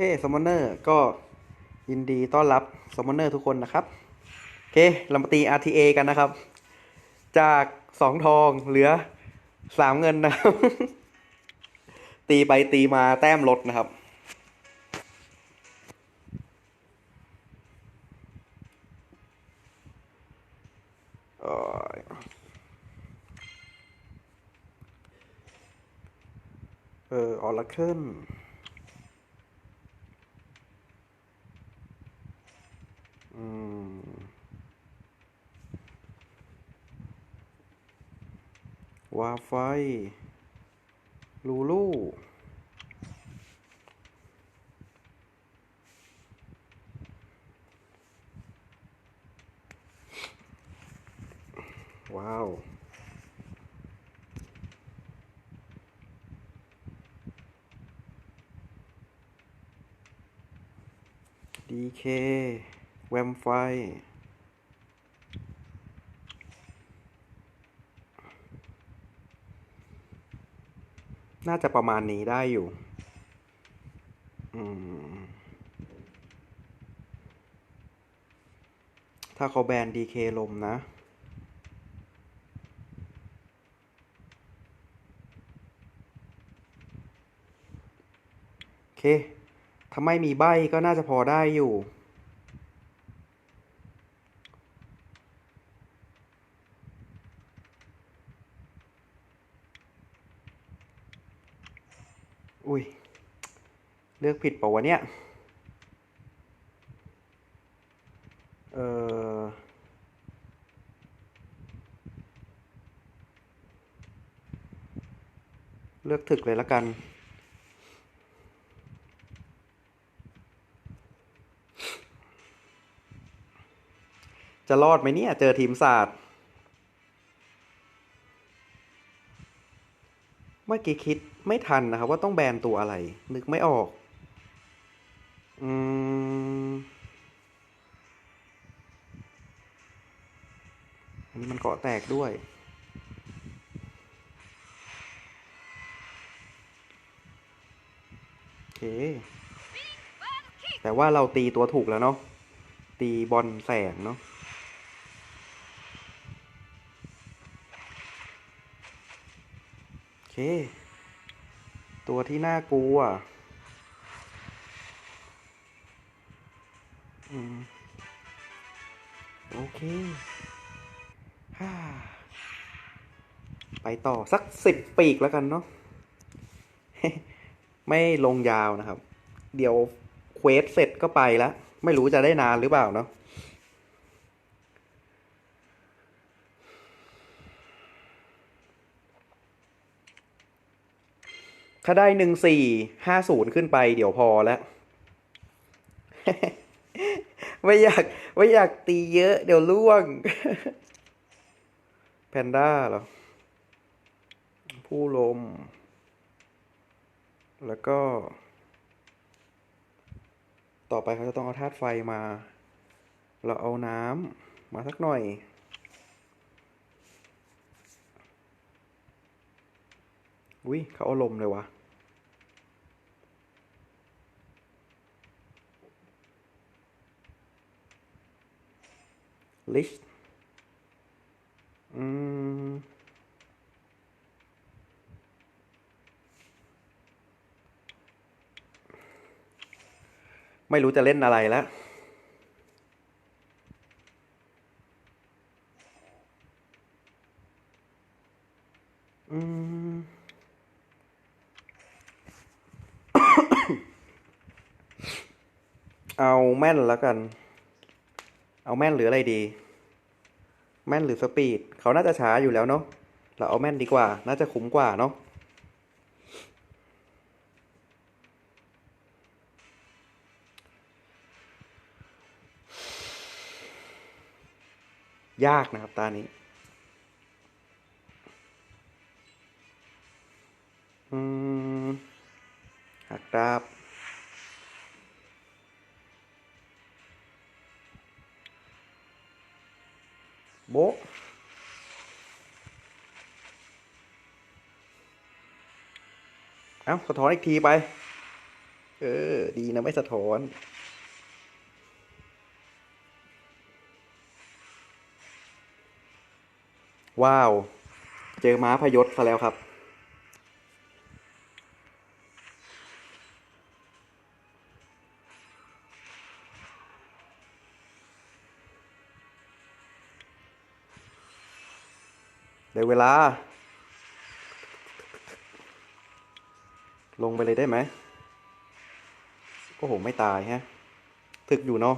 เฮ้สมอนเนอร์ก็ยินดีต้อนรับสมอนเนอร์ทุกคนนะครับ โอเคเรามาตี RTA กันนะครับ จากสองทองเหลือสามเงินนะครับ ตีไปตีมาแต้มลดนะครับเออออออร์เคิล อืมวาไฟ ลูลูว้าว ดีเค แวมไฟ น่าจะประมาณนี้ได้อยู่ ถ้าเขาแบนดีเคลมนะโอเค ถ้าไม่มีใบก็น่าจะพอได้อยู่ เลือกผิดเปล่าวะเนี่ย เออเลือกถึกเลยละกัน จะรอดไหมเนี่ย เจอทีมศาสตร์ เมื่อกี้คิดไม่ทันนะครับว่าต้องแบนตัวอะไร นึกไม่ออก อืมอันนี้มันเกาะแตกด้วย โอเค แต่ว่าเราตีตัวถูกแล้วเนาะ ตีบอลแสงเนาะโอเค ตัวที่น่ากลัว อืม โอเคไปต่อสักสิบปีกแล้วกันเนาะไม่ลงยาวนะครับ เดี๋ยวเควสเสร็จก็ไปแล้ว ไม่รู้จะได้นานหรือเปล่าเนาะถ้าได้หนึ่งสี่ห้าศูนย์ขึ้นไปเดี๋ยวพอแล้ว ไม่อยากไม่อยากตีเยอะ เดี๋ยวล่วง แพนด้าเหรอ ผู้ลม แล้วก็ ต่อไปเขาจะต้องเอาธาตุไฟมา เราเอาน้ำมาสักหน่อยอุ้ยเขาเอาลมเลยวะลิ ชอืมไม่รู้จะเล่นอะไรแล้ว อืม เอาแม่นแล้วกัน เอาแม่นหรืออะไรดี แม่นหรือสปีดเขาน่าจะช้าอยู่แล้วเนาะเราเอาแม่นดีกว่า น่าจะคุ้มกว่าเนาะยากนะครับตานี้ เอ้าสะท้อนอีกทีไป เออ ดีนะไม่สะท้อนว้าว เจอม้าพยศซะแล้วครับ ได้เวลา ลงไปเลยได้ไหมโอ้โห ไม่ตายฮะ ถึกอยู่เนาะ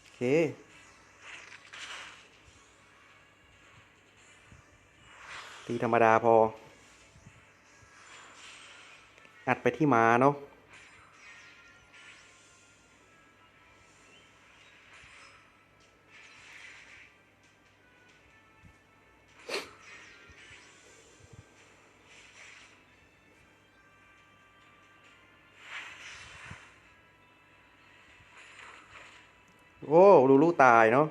โอเค ตีธรรมดาพอ อัดไปที่ม้าเนาะ โอ้ลูลูตายเนาะ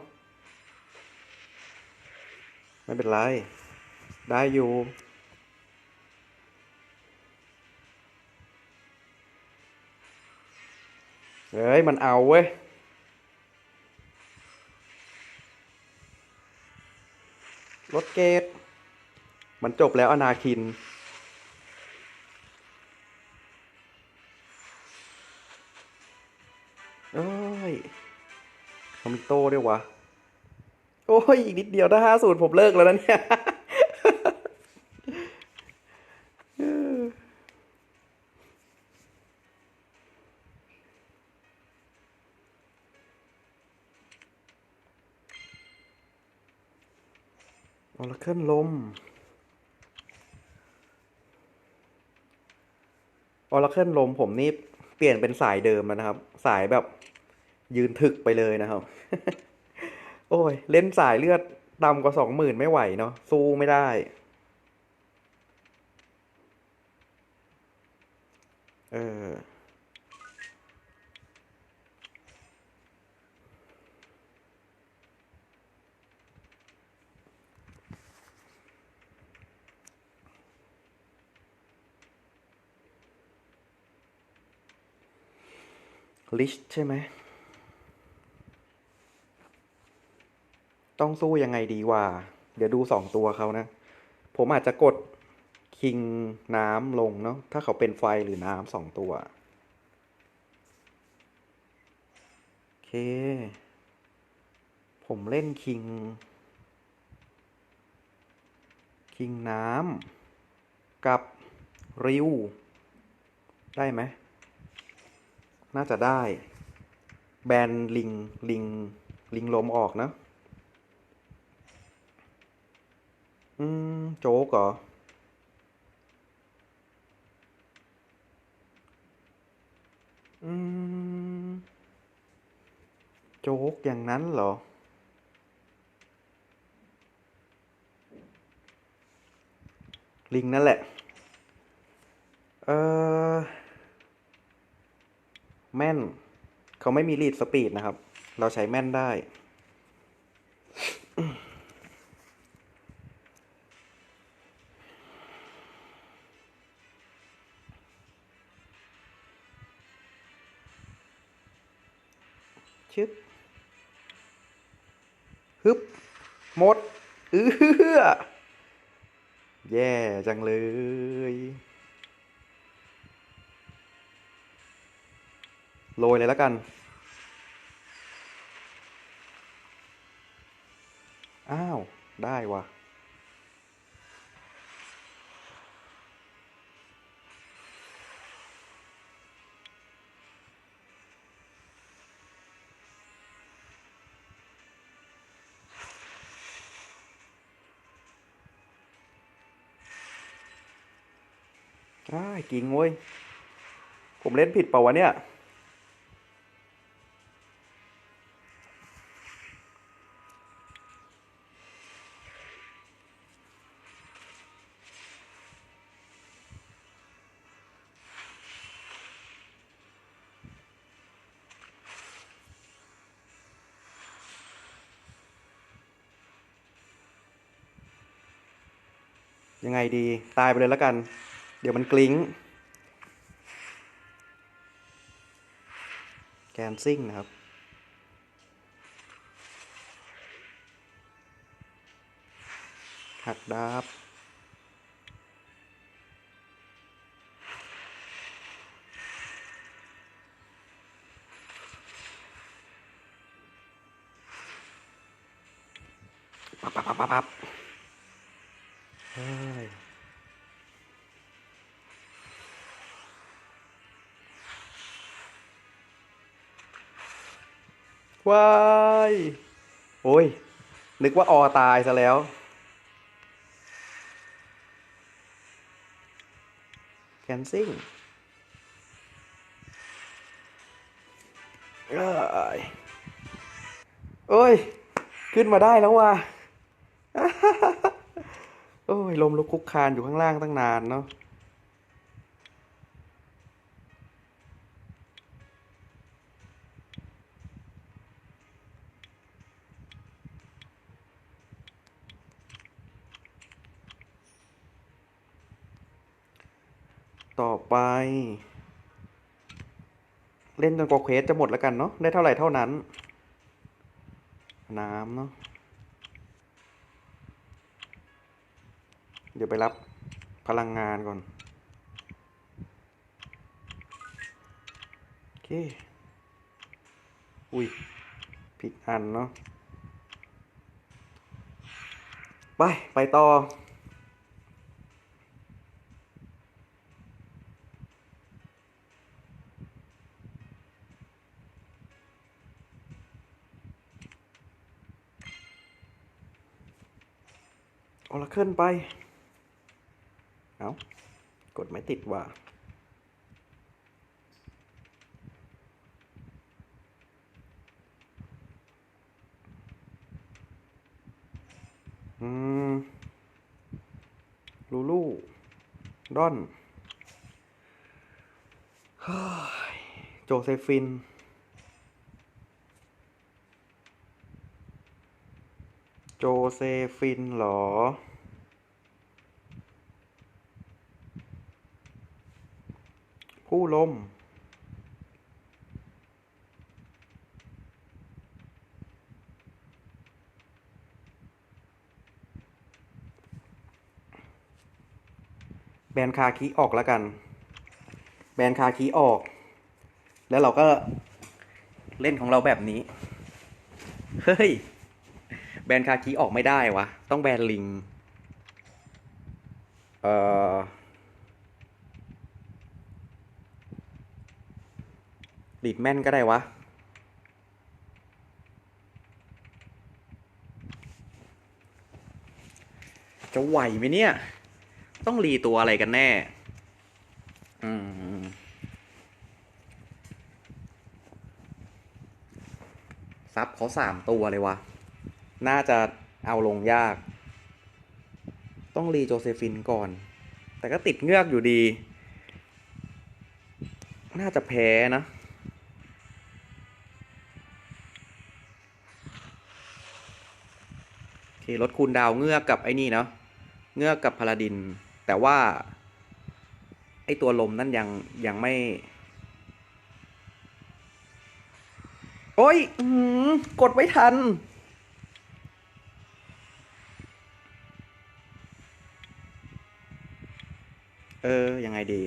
ไม่เป็นไร ได้อยู่ เฮ้ย มันเอาเว้ย รถเกต มันจบแล้วอนาคิน โต้ด้วยวะ โอ้ย อีกนิดเดียวถ้าห้าสูตรผมเลิกแล้วนะเนี่ยออร์เคิลลมออร์เคิลลมผมนี่เปลี่ยนเป็นสายเดิมแล้วนะครับ สายแบบ ยืนถึกไปเลยนะครับ โอ้ย เล่นสายเลือดต่ำกว่าสองหมื่นไม่ไหวเนาะสู้ไม่ได้ เออลิชใช่ไหม ต้องสู้ยังไงดีว่าเดี๋ยวดูสองตัวเขานะ ผมอาจจะกดคิงน้ำลงเนาะถ้าเขาเป็นไฟหรือน้ำสองตัว โอเค ผมเล่นคิง คิงน้ำกับริว ได้ไหม น่าจะได้ แบนลิง ลิง ลิงลมออกนะ อืม โจ๊กเหรอ อืม โจ๊กอย่างนั้นเหรอ ลิงนั่นแหละ เออแม่น เขาไม่มีลีดสปีดนะครับ เราใช้แม่นได้ เอื้อแย่จังเลย โรยเลยแล้วกัน อ้าว ได้ว่ะ อ้ากิ่งเว้ย ผมเล่นผิดเปล่าวะเนี่ย ยังไงดี ตายไปเลยแล้วกัน เดี๋ยวมันกลิ้ง แกนซิ่งนะครับ หักดาบปับปับปับปับปับเฮ้ย ว้ายโอ้ย นึกว่าออตายซะแล้ว แคนซิ่งเอ้ยโอ้ย ขึ้นมาได้แล้วว่ะ โอ้ย ลมลุกคุกคานอยู่ข้างล่างตั้งนานเนาะ ต่อไป เล่นจนกว่าเควสจะหมดแล้วกันเนาะได้เท่าไหร่เท่านั้น น้ำเนาะเดี๋ยวไปรับพลังงานก่อน โอเค อุ้ยผิดอันเนาะไป ไปต่อ อละขึ้นไป เอากดไม่ติดว่ะอืม ลูลูดอน โจเซฟิน โจ เซฟินเหรอ ผู้ลม แบนคาคีออกแล้วกัน แบนคาคีออก แล้วเราก็เล่นของเราแบบนี้ เฮ้ย บนคาคีออกไม่ได้วะ ต้องแบนลิง เอ่อ ดีดแม่นก็ได้วะ จะไหวไหมเนี่ย ต้องรีตัวอะไรกันแน่ อืมซับเขาสามตัวเลยวะ น่าจะเอาลงยาก ต้องรีโจเซฟินก่อน แต่ก็ติดเงือกอยู่ดี น่าจะแพ้นะโอเคลดคูณดาวเงือกกับไอ้นี่เนาะเงือกกับพาลาดิน แต่ว่า ไอตัวลมนั่นยังยังไม่ โอ้ยออหือกดไว้ทัน เออ ยังไงดี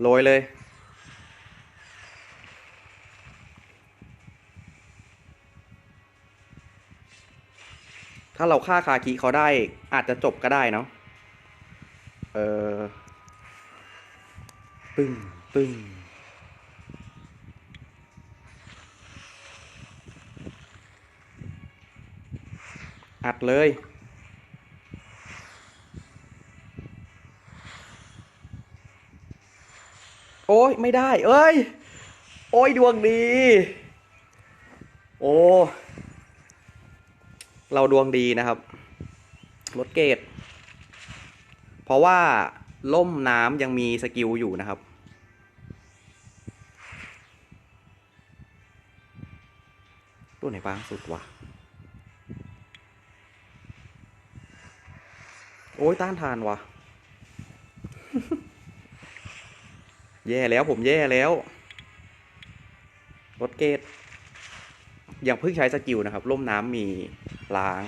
โรยเลย ถ้าเราฆ่าคาคิเขาได้ อาจจะจบก็ได้เนาะ เออ ปึ้ง ปึ้ง อัดเลยโอ้ยไม่ได้ เอ้ย โอ้ยดวงดี โอ้ เราดวงดีนะครับลดเกรดเพราะว่าล่มน้ำยังมีสกิลอยู่นะครับ ตัวไหนบางสุดวะ โอ้ยต้านทานว่ะแย่แล้วผมแย่แล้วรถเกตยังเพิ่งใช้สกิลนะครับล่มน้ำมีล้าง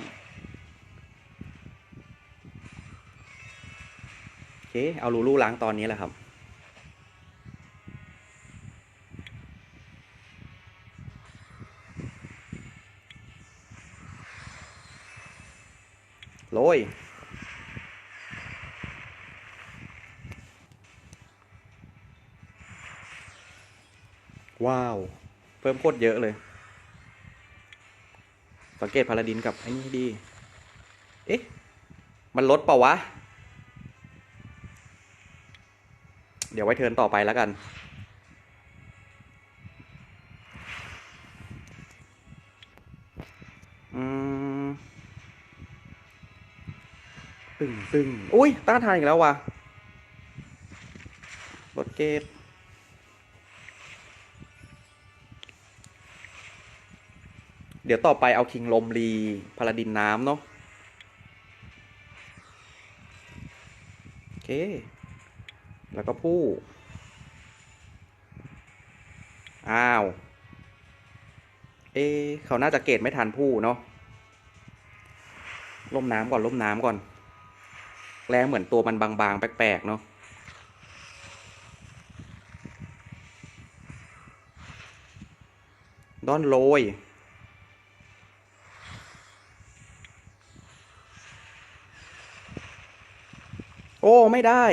โอเคเอาลูลูล้างตอนนี้แหละครับ โรย ว้าว เพิ่มโคตรเยอะเลย สังเกตพาราดินกับไอ้นี่ดี เอ๊ะ มันลดเปล่าวะ เดี๋ยวไว้เทินต่อไปแล้วกัน อืม ตึงตึงอุ้ยต้านทานอีกแล้ววะรถเกต เดี๋ยวต่อไปเอาคิงลมรีพาราดินน้ำเนาะโอเค แล้วก็ผู้ อ้าว เอเขาน่าจะเกตไม่ทันผู้เนาะล่มน้ำก่อนล่มน้ำก่อน แล้วเหมือนตัวมันบางๆ แปลกๆ เนาะด้อนโรย โอ้ไม่ได้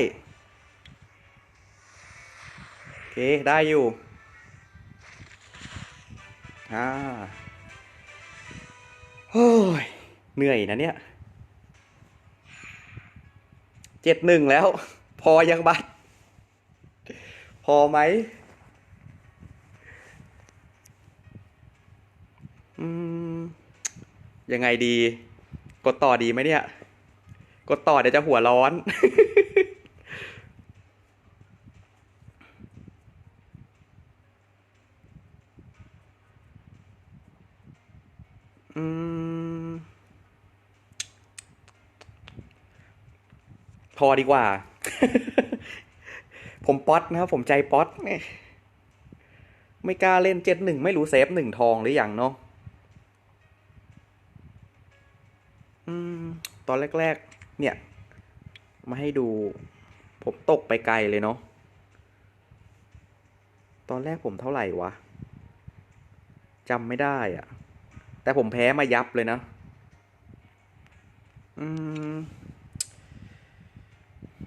โอเค ได้อยู่อ่าเฮ้ย เหนื่อยนะเนี่ยเจ็ดหนึ่งแล้ว พอยังบัตรพอไหมอืม ยังไงดี กดต่อดีไหมเนี่ย กดต่อเดี๋ยวจะหัวร้อน อืม พอดีกว่า ผมป๊อตนะครับ ผมใจป๊อตเนี่ยไม่กล้าเล่นเจ็ดหนึ่งไม่รู้เซฟหนึ่งทองหรืออยังเนาะอืมตอนแรก ๆ เนี่ย มาให้ดู ผมตกไปไกลเลยเนาะ ตอนแรกผมเท่าไหร่วะจำไม่ได้อะแต่ผมแพ้มายับเลยนะ อืม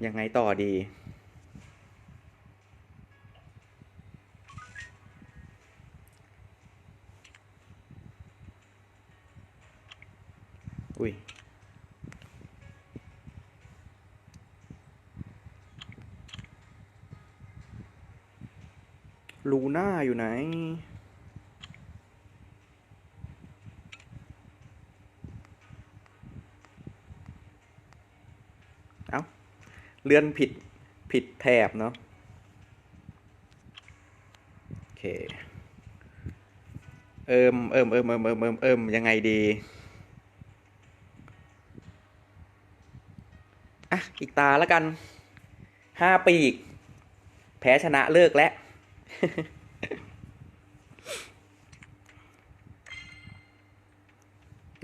ยังไงต่อดี ลูน่าอยู่ไหน เอ้า เลื่อนผิด ผิดแถบเนาะ โอเค เอิมเอิมเอิมเอิมเอิมเอิมเอิมยังไงดีอะอีกตาแล้วกันห้าปีก แพ้ชนะเลิกแล้ว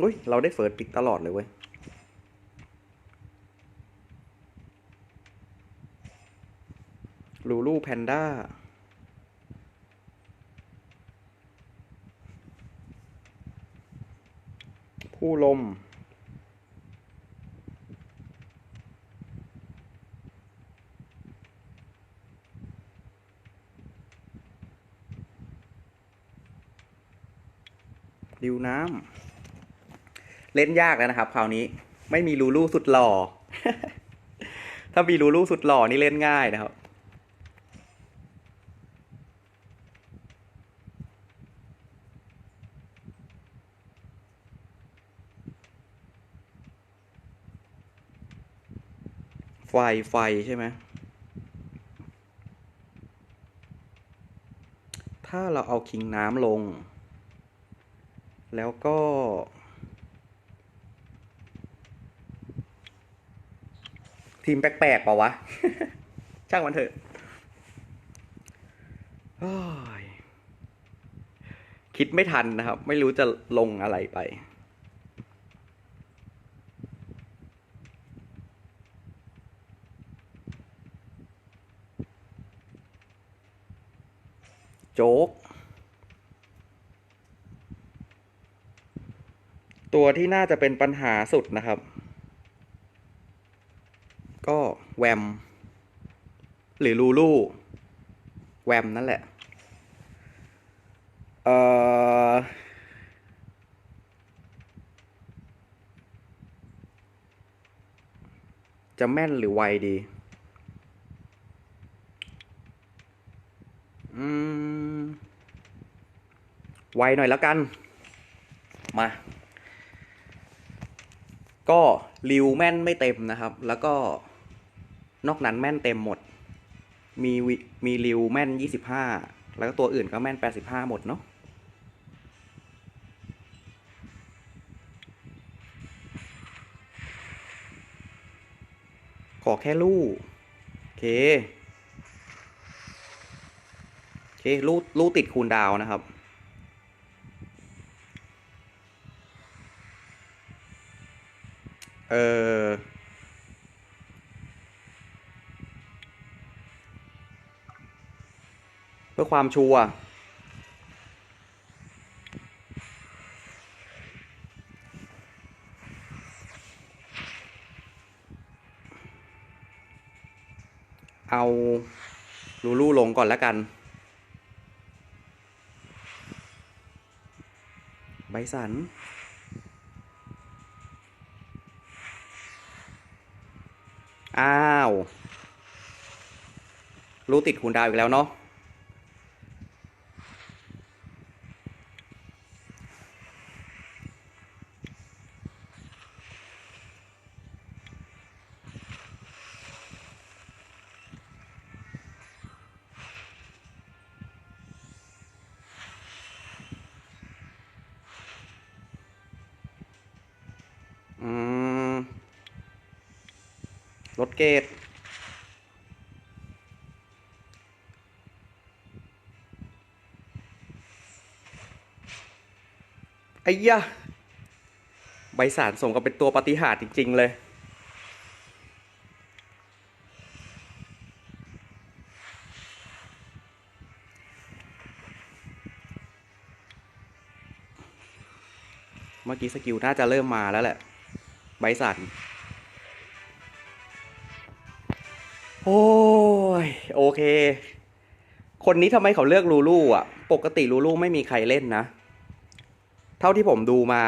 อุ้ย เราได้เฟิร์สปิกตลอดเลยเว้ย ลูลูแพนด้า ผู้ลม ดิวน้ำเล่นยากแล้วนะครับ คราวนี้ ไม่มีลูลูสุดหล่อ ถ้ามีลูลูสุดหล่อนี่เล่นง่ายนะครับไฟ ไฟ ใช่ไหม ถ้าเราเอาคิงน้ำลง แล้วก็ ทีมแปลกๆเปล่าวะ ช่างมันเถอะคิดไม่ทันนะครับ ไม่รู้จะลงอะไรไป โจ๊ก ตัวที่น่าจะเป็นปัญหาสุดนะครับ ก็แวม หรือลูลูแวมนั่นแหละ เอ่อจะแม่นหรือไวดี อืม ไวหน่อยแล้วกัน มา ก็ริวแม่นไม่เต็มนะครับ แล้วก็นอกนั้นแม่นเต็มหมด มีมีริวแม่นยี่สิบห้าแล้วก็ตัวอื่นก็แม่นแปดสิบห้าหมดเนาะขอแค่ลู่โอเค โอเคลู่ลู่ติดคูณดาวนะครับ ออ เพื่อความชัวร์เอาลูลูลงก่อนแล้วกัน ใบสัน รู้ติดคูณดาวอีกแล้วเนาะรถเกต ไอ้ยะ ใบสารส่งกับเป็นตัวปฏิหารจริง ๆ เลย เมื่อกี้สกิลน่าจะเริ่มมาแล้วแหละ ใบสันโอ้ย โอเค คนนี้ทำไมเขาเลือกลูลูอะ ปกติลูลูไม่มีใครเล่นนะ ท่าที่ผมดูมา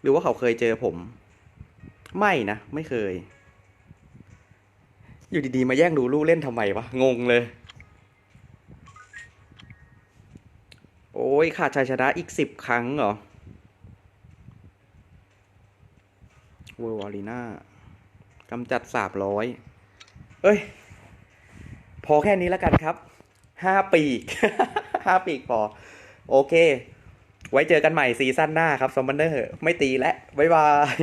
หรือว่าเขาเคยเจอผม ไม่นะ ไม่เคย อยู่ดีๆ มาแย่งลูลูเล่นทำไมวะ งงเลย โอ้ยขาดชัยชนะอีกสิบครั้งเหรอเวอร์วอลีน่ากำจัดสามร้อยเอ้ย พอแค่นี้แล้วกันครับห้าปีกห้าปีกพอ โอเค ไว้เจอกันใหม่ซีซั่นหน้าครับซอมบันเนอร์ไม่ตีแล้วบ๊ายบาย